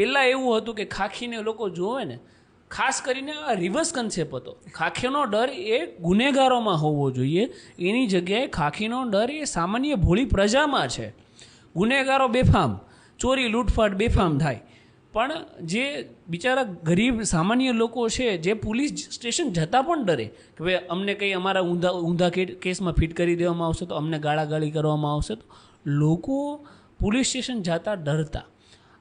પહેલાં એવું હતું કે ખાખીને લોકો જોવે ને, ખાસ કરીને આ રિવર્સ કન્સેપ્ટ હતો. ખાખીનો ડર એ ગુનેગારોમાં હોવો જોઈએ. એની જગ્યાએ ખાખીનો ડર એ સામાન્ય ભોળી પ્રજામાં છે. ગુનેગારો બેફામ, ચોરી, લૂંટફાટ બેફામ થાય. પણ જે બિચારા ગરીબ, સામાન્ય લોકો છે, જે પોલીસ સ્ટેશન જતાં પણ ડરે કે ભાઈ, અમને કંઈ અમારા ઊંધા ઊંધા કેસમાં ફિટ કરી દેવામાં આવશે તો અમને ગાળાગાળી કરવામાં આવશે તો લોકો પોલીસ સ્ટેશન જતાં ડરતા.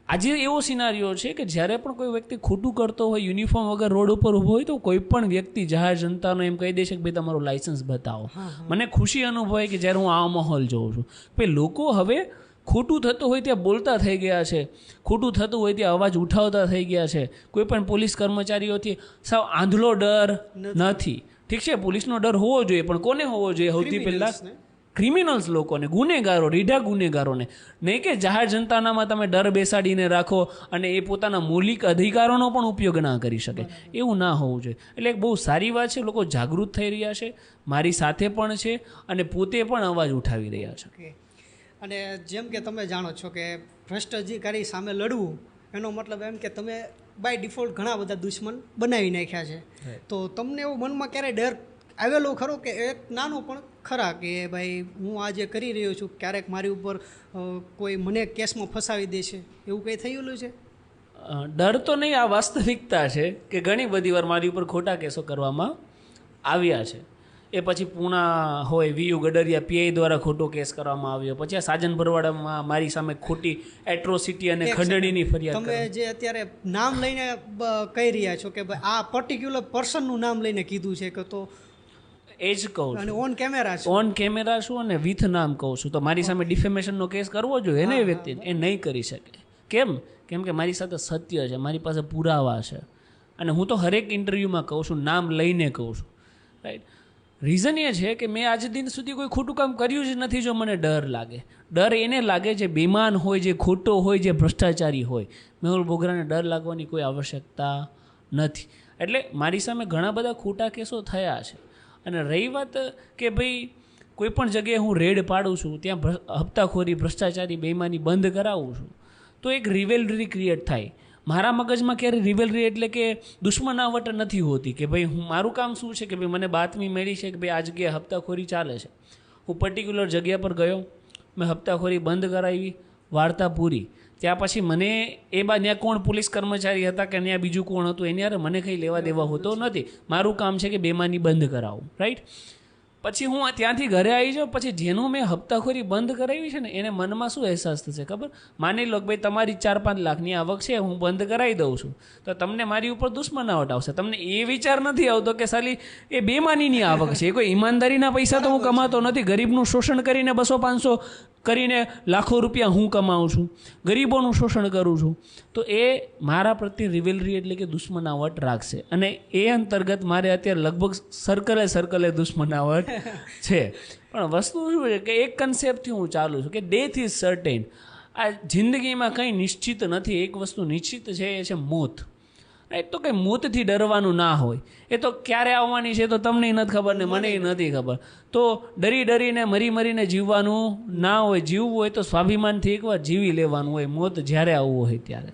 આજે એવો સિનારીઓ છે કે જ્યારે પણ કોઈ વ્યક્તિ ખોટું કરતો હોય યુનિફોર્મ વગર રોડ ઉપર ઊભો હોય તો કોઈ પણ વ્યક્તિ જાહેર જનતાનો એમ કહી દેશે કે ભાઈ તમારું લાઇસન્સ બતાવો. મને ખુશી અનુભવાય કે જ્યારે હું આ માહોલ જોઉં છું. ભાઈ લોકો હવે ખોટું થતું હોય ત્યાં બોલતા થઈ ગયા છે. ખોટું થતું હોય ત્યાં અવાજ ઉઠાવતા થઈ ગયા છે. કોઈ પણ પોલીસ કર્મચારીઓથી સાવ આંધળો ડર નથી. ઠીક છે પોલીસનો ડર હોવો જોઈએ પણ કોને હોવો જોઈએ? સૌથી પહેલાં. ક્રિમિનલ્સ લોકોને ગુનેગારો રીઢા ગુનેગારોને. નહીં કે જાહેર જનતાનામાં તમે ડર બેસાડીને રાખો અને એ પોતાના મૌલિક અધિકારોનો પણ ઉપયોગ ના કરી શકે. એવું ના હોવું જોઈએ. એટલે એક બહુ સારી વાત છે લોકો જાગૃત થઈ રહ્યા છે મારી સાથે પણ છે અને પોતે પણ અવાજ ઉઠાવી રહ્યા છે. અને જેમ કે તમે જાણો છો કે ભ્રષ્ટ અધિકારી સામે લડવું એનો મતલબ એમ કે તમે બાય ડિફોલ્ટ ઘણા બધા દુશ્મન બનાવી નાખ્યા છે. તો તમને એવું મનમાં ક્યારેય ડર આવેલો ખરો કે એક નાનો પણ ખરા કે ભાઈ હું આ જે કરી રહ્યો છું ક્યારેક મારી ઉપર કોઈ મને કેસમાં ફસાવી દેશે એવું કંઈ થયેલું છે? ડર તો નહીં આ વાસ્તવિકતા છે કે ઘણી બધી વાર મારી ઉપર ખોટા કેસો કરવામાં આવ્યા છે. એ પછી પૂણા હોય વીયુ ગડરિયા પીઆઈ દ્વારા ખોટો કેસ કરવામાં આવ્યો. પછી આ સાજન ભરવાડામાં મારી સામે ખોટી એટ્રોસિટી અને ખંડણીની ફરિયાદ તમે જે અત્યારે નામ લઈને કહી રહ્યા છો કે ભાઈ આ પર્ટિક્યુલર પર્સનનું નામ લઈને કીધું છે કે તો એ જ કહું છું. ઓન કેમેરા છે. ઓન કેમેરા છું અને વિથ નામ કહું છું. તો મારી સામે ડિફેમેશનનો કેસ કરવો જોઈએ ને એ વ્યક્તિને એ નહીં કરી શકે. કેમ? કેમ કે મારી સાથે સત્ય છે મારી પાસે પુરાવા છે. અને હું તો હરેક ઇન્ટરવ્યૂમાં કહું છું નામ લઈને કહું છું. રાઈટ રીઝન એ છે કે મેં આજ દિન સુધી કોઈ ખોટું કામ કર્યું જ નથી જો મને ડર લાગે. ડર એને લાગે જે બેમાન હોય જે ખોટો હોય જે ભ્રષ્ટાચારી હોય. મેહુલ બોગરાને ડર લાગવાની કોઈ આવશ્યકતા નથી. એટલે મારી સામે ઘણા બધા ખોટા કેસો થયા છે. અને રહી વાત કે ભાઈ કોઈ પણ જગ્યાએ હું રેડ પાડું છું, ત્યાં હપ્તાખોરી, ભ્રષ્ટાચારી, બેઈમાની બંધ કરાવું છું, તો એક રિવેલરી ક્રિએટ થાય. મારા મગજમાં ક્યારેય રિવેલરી એટલે કે દુશ્મનાવટ નથી હોતી કે ભાઈ હું, મારું કામ શું છે કે ભાઈ મને બાતમી મળી છે કે ભાઈ આ જગ્યાએ હપ્તાખોરી ચાલે છે. હું પર્ટિક્યુલર જગ્યા પર ગયો, મેં હપ્તાખોરી બંધ કરાવી, વાર્તા પૂરી. ત્યાં પછી મને એ બા ત્યાં કોણ પોલીસ કર્મચારી હતા કે ત્યાં બીજું કોણ હતું, એની અરે મને કંઈ લેવા દેવા હોતો નથી. મારું કામ છે કે બેમાની બંધ કરાવું રાઈટ પછી હું ત્યાંથી ઘરે આવી જાઉં, પછી જેનું મેં હપ્તાખોરી બંધ કરાવી છે ને, એને મનમાં શું અહેસાસ થશે ખબર? માની લો કે ભાઈ તમારી ચાર પાંચ લાખની આવક છે, હું બંધ કરાવી દઉં છું. તો તમને મારી ઉપર દુશ્મનાવટ આવશે. તમને એ વિચાર નથી આવતો કે સાલી એ બેમાનીની આવક છે, એ કોઈ ઈમાનદારીના પૈસા તો હું કમાતો નથી. ગરીબનું શોષણ કરીને બસો પાંચસો કરીને લાખો રૂપિયા હું કમાઉં છું. ગરીબોનું શોષણ કરું છું. તો એ મારા પ્રત્યે રિવેલરી એટલે કે દુશ્મનાવટ રાખશે. અને એ અંતર્ગત મારે અત્યારે લગભગ સર્કલે સર્કલે દુશ્મનાવટ છે. પણ વસ્તુ શું છે કે એક કન્સેપ્ટથી હું ચાલું છું કે ડેથ ઇઝ સર્ટેન આ જિંદગીમાં કંઈ નિશ્ચિત નથી એક વસ્તુ નિશ્ચિત છે એ છે મોત. એ તો કંઈ મોતથી ડરવાનું ના હોય. એ તો ક્યારે આવવાની છે તો તમને નથી ખબર ને મને નથી ખબર. તો ડરી ડરીને મરી મરીને જીવવાનું ના હોય જીવવું હોય તો સ્વાભિમાનથી એકવાર જીવી લેવાનું હોય મોત જ્યારે આવવું હોય ત્યારે.